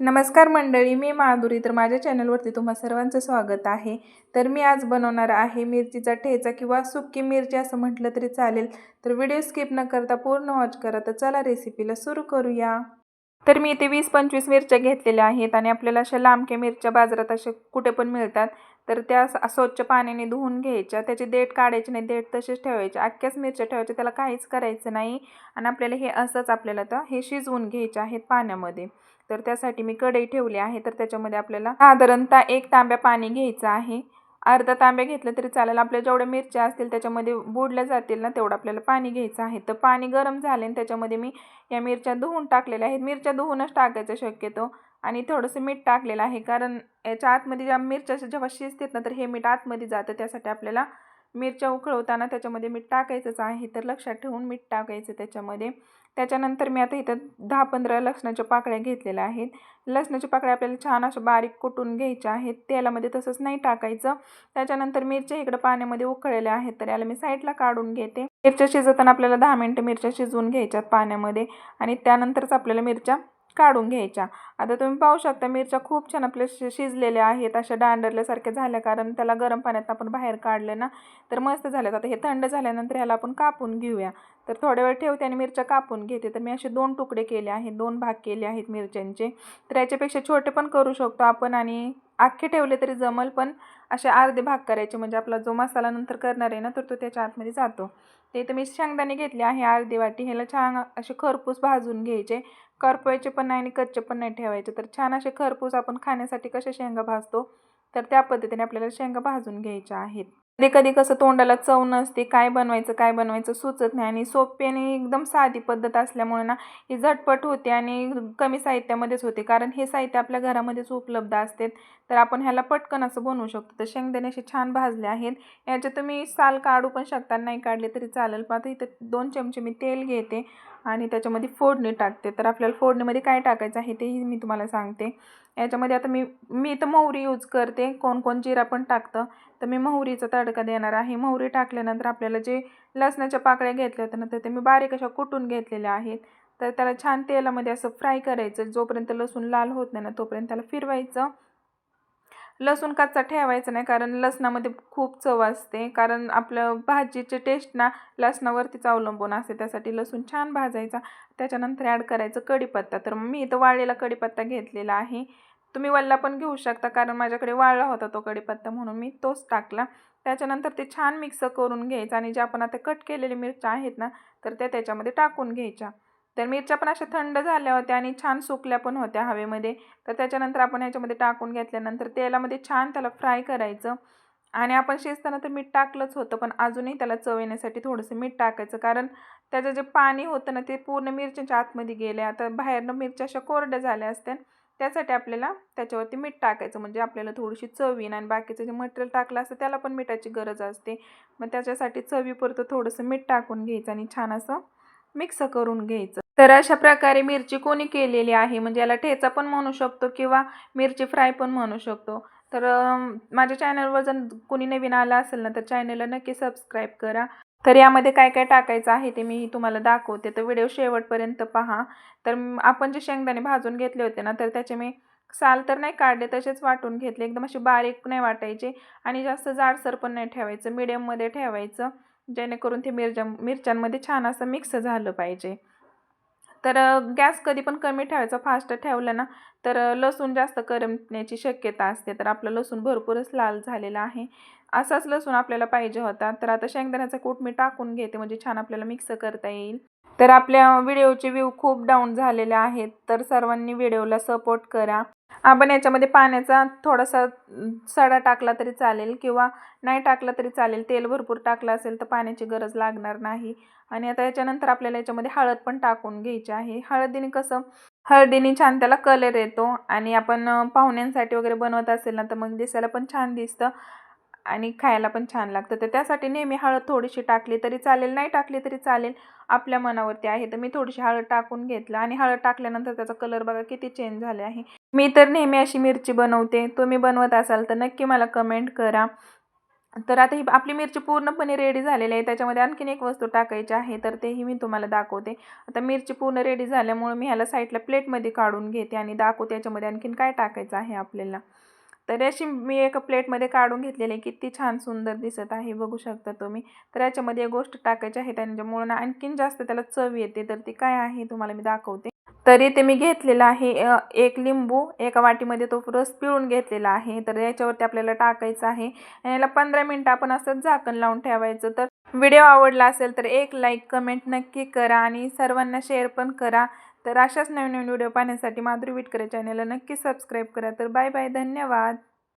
नमस्कार मंडळी मी माधुरी. तर माझ्या चॅनलवरती तुम्हा सर्वांचं स्वागत आहे. तर मी आज बनवणार आहे मिरचीचा ठेचा किंवा सुक्की मिरची असं म्हटलं तरी चालेल. तर व्हिडिओ स्किप न करता पूर्ण वॉच करा. तर चला रेसिपीला सुरू करूया. तर मी इथे वीस पंचवीस मिरच्या घेतलेल्या आहेत आणि आपल्याला अशा लांबक्या मिरच्या बाजारात अशा कुठे पण मिळतात. तर त्या स्वच्छ पाण्याने धुवून घ्यायच्या. त्याचे देठ काढायचे नाही देठ तसेच ठेवायचे. अख्ख्याच मिरच्या ठेवायच्या त्याला काहीच करायचं नाही. आणि आपल्याला हे असंच आपल्याला तर हे शिजवून घ्यायचे आहेत पाण्यामध्ये. तर त्यासाठी मी कढई ठेवली आहे. तर त्याच्यामध्ये आपल्याला साधारणतः एक तांब्या पाणी घ्यायचं आहे. अर्धा तांब्या घेतलं तरी चालेल. आपल्या जेवढ्या मिरच्या असतील त्याच्यामध्ये बुडल्या जातील ना तेवढं आपल्याला पाणी घ्यायचं आहे. तर पाणी गरम झाले आणि त्याच्यामध्ये मी या मिरच्या धुवून टाकलेल्या आहेत. मिरच्या धुवूनच टाकायचं शक्यतो. आणि थोडंसं मीठ टाकलेलं आहे. कारण याच्या आतमध्ये ज्या मिरच्या जेव्हा शिजतात ना तर हे मीठ आतमध्ये जातं. त्यासाठी आपल्याला मिरच्या उकळवताना त्याच्यामध्ये मीठ टाकायचंच आहे. तर लक्षात ठेवून मीठ टाकायचं त्याच्यामध्ये. त्याच्यानंतर मी आता इथं दहा पंधरा लसणाच्या पाकळ्या घेतलेल्या आहेत. लसणाच्या पाकळ्या आपल्याला छान अशा बारीक कुटून घ्यायच्या आहेत. तेलामध्ये तसंच नाही टाकायचं. त्याच्यानंतर मिरच्या इकडं पाण्यामध्ये उकळलेल्या आहेत तर याला मी साईडला काढून घेते. मिरच्या शिजवताना आपल्याला दहा मिनटं मिरच्या शिजवून घ्यायच्यात पाण्यामध्ये आणि त्यानंतरच आपल्याला मिरच्या काढून घ्यायच्या. आता तुम्ही पाहू शकता मिरच्या खूप छान आपल्या शि शिजलेल्या आहेत अशा डांडरल्यासारख्या झाल्या कारण त्याला गरम पाण्यात आपण बाहेर काढले ना तर मस्त झाल्यात आता हे थंड झाल्यानंतर ह्याला आपण कापून घेऊया. तर थोड्या वेळ ठेवते आणि मिरच्या कापून घेते. तर मी असे दोन तुकडे केले आहेत दोन भाग केले आहेत मिरच्यांचे. तर याच्यापेक्षा छोटे पण करू शकतो आपण आणि अख्खे ठेवले तरी जमल पण असे अर्धे भाग करायचे. म्हणजे आपला जो मसाला नंतर करणार आहे ना तर तो त्याच्या आतमध्ये जातो. ते तर मी शेंगदाणे घेतले आहे अर्धी वाटी. ह्याला छान असे खरपूस भाजून घ्यायचे. करपवायचे पण नाही आणि कच्चे पण नाही ठेवायचे. तर छान असे खरपूस आपण खाण्यासाठी कसे शेंगा भाजतो तर त्या पद्धतीने आपल्याला शेंगा भाजून घ्यायच्या आहेत. कधी कधी कसं तोंडाला चव नसते काय बनवायचं काय बनवायचं सुचत नाही आणि सोपी आणि एकदम साधी पद्धत असल्यामुळे ना ही झटपट होते आणि कमी साहित्यामध्येच होते. कारण हे साहित्य आपल्या घरामध्येच उपलब्ध असते. तर आपण ह्याला पटकन असं बनवू शकतो. तर शेंगदाणे असे छान भाजले आहेत. याचे तुम्ही साल काढू पण शकता नाही काढले तरी चालेल. पण आता इथं दोन चमचे मी तेल घेते. आणि त्याच्यामध्ये फोडणी टाकते. तर आपल्याला फोडणीमध्ये काय टाकायचं आहे तेही मी तुम्हाला सांगते. याच्यामध्ये आता मी मी तर मोहरी यूज करते. कोण कोण जिरा पण टाकतं. तर मी मोहरीचा तडका देणार आहे. मोहरी टाकल्यानंतर आपल्याला जे लसणाच्या पाकळ्या घेतल्या होत्या ना तर ते मी बारीक अशा कुटून घेतलेल्या आहेत. तर त्याला छान तेलामध्ये असं फ्राय करायचं. जोपर्यंत लसूण लाल होत नाही ना तोपर्यंत त्याला फिरवायचं. लसूण कच्चा ठेवायचा नाही कारण लसणामध्ये खूप चव असते. कारण आपलं भाजीचे टेस्ट ना लसणावरतीच अवलंबून असते. त्यासाठी लसूण छान भाजायचा. त्याच्यानंतर ॲड करायचं कढीपत्ता. तर मी इथं वाळलेला कढीपत्ता घेतलेला आहे. तुम्ही वल्ला पण घेऊ शकता कारण माझ्याकडे वाळला होता तो कढीपत्ता म्हणून मी तोच टाकला. त्याच्यानंतर ते छान मिक्स करून घ्यायचं आणि ज्या आपण आता कट केलेले मिरच्या आहेत ना तर त्या त्याच्यामध्ये टाकून घ्यायच्या. तर मिरच्या पण अशा थंड झाल्या होत्या आणि छान सुकल्या पण होत्या हवेमध्ये. तर त्याच्यानंतर आपण ह्याच्यामध्ये टाकून घेतल्यानंतर तेलामध्ये छान त्याला फ्राय करायचं. आणि आपण शिजताना तर मीठ टाकलंच होतं पण अजूनही त्याला चव येण्यासाठी थोडंसं मीठ टाकायचं. कारण त्याचं जे पाणी होतं ना ते पूर्ण मिरच्याच्या आतमध्ये गेले आता बाहेरनं मिरच्या अशा कोरड्या झाल्या असत्या. त्यासाठी आपल्याला त्याच्यावरती मीठ टाकायचं. म्हणजे आपल्याला थोडीशी चव येईन आणि बाकीचं जे मटेरियल टाकलं असतं त्याला पण मिठाची गरज असते. मग त्याच्यासाठी चवीपुरतं थोडंसं मीठ टाकून घ्यायचं आणि छान असं मिक्स करून घ्यायचं. तर अशा प्रकारे मिरची कोणी केलेली आहे? म्हणजे याला ठेचा पण म्हणू शकतो किंवा मिरची फ्राय पण म्हणू शकतो. तर माझ्या चॅनलवर जर कोणी नवीन आलं असेल ना तर चॅनलला नक्की सबस्क्राईब करा. तर यामध्ये काय काय टाकायचं आहे ते मी तुम्हाला दाखवते. तर व्हिडिओ शेवटपर्यंत पहा. तर आपण जे शेंगदाणे भाजून घेतले होते ना तर त्याचे मी साल तर नाही काढले तसेच वाटून घेतले. एकदम असे बारीक नाही वाटायचे आणि जास्त जाडसर पण नाही ठेवायचं. मिडियममध्ये ठेवायचं जेणेकरून ते मिरच्या मिरच्यांमध्ये छान असं मिक्स झालं पाहिजे. तर गॅस कधी पण कमी ठेवायचा फास्ट ठेवलं ना तर लसूण जास्त करमण्याची शक्यता असते. तर आपलं लसूण भरपूरच लाल झालेला आहे. असाच लसूण आपल्याला पाहिजे होता. तर आता शेंगदाण्याचा कूट मी टाकून घेते. म्हणजे छान आपल्याला मिक्स करता येईल. तर आपल्या व्हिडिओचे व्ह्यू खूप डाऊन झालेले आहेत. तर सर्वांनी व्हिडिओला सपोर्ट करा. आपण याच्यामध्ये पाण्याचा थोडासा सडा टाकला तरी चालेल किंवा नाही टाकला तरी चालेल. तेल भरपूर टाकलं असेल तर पाण्याची गरज लागणार नाही. आणि आता याच्यानंतर आपल्याला याच्यामध्ये हळद पण टाकून घ्यायची आहे. हळदीने कसं हळदीने छान त्याला कलर येतो. आणि आपण पाहुण्यांसाठी वगैरे बनवत असेल ना तर मग दिसायला पण छान दिसतं. आणि खायला पण छान लागतं. तर त्यासाठी नेहमी हळद थोडीशी टाकली तरी चालेल नाही टाकली तरी चालेल आपल्या मनावरती आहे. तर मी थोडीशी हळद टाकून घेतलं आणि हळद टाकल्यानंतर त्याचा कलर बघा किती चेंज झाले आहे. मी तर नेहमी अशी मिरची बनवते. तुम्ही बनवत असाल तर नक्की मला कमेंट करा. तर आता ही आपली मिरची पूर्णपणे रेडी झालेली आहे. त्याच्यामध्ये आणखीन एक वस्तू टाकायची आहे तर तेही मी तुम्हाला दाखवते. आता मिरची पूर्ण रेडी झाल्यामुळे मी ह्याला साईडला प्लेटमध्ये काढून घेते आणि दाखवते याच्यामध्ये आणखीन काय टाकायचं आहे आपल्याला. तर अशी मी एका प्लेटमध्ये काढून घेतलेली आहे किती छान सुंदर दिसत आहे बघू शकता तुम्ही. तर याच्यामध्ये एक गोष्ट टाकायची आहे त्याच्यामुळं आणखीन जास्त त्याला चव येते. तर ती काय आहे तुम्हाला मी दाखवते. तरी ते मी घेतलेलं आहे एक लिंबू. एका वाटीमध्ये तो रस पिळून घेतलेला आहे. तर याच्यावरती आपल्याला टाकायचं आहे. आणि याला पंधरा मिनटं आपण असं झाकण लावून ठेवायचं. तर व्हिडिओ आवडला असेल तर एक लाईक कमेंट नक्की करा आणि सर्वांना शेअर पण करा. तर अशाच नवीन नवीन व्हिडिओ पाहण्यासाठी माधुरी विटकरे चॅनलला नक्की सबस्क्राईब करा. तर बाय बाय धन्यवाद.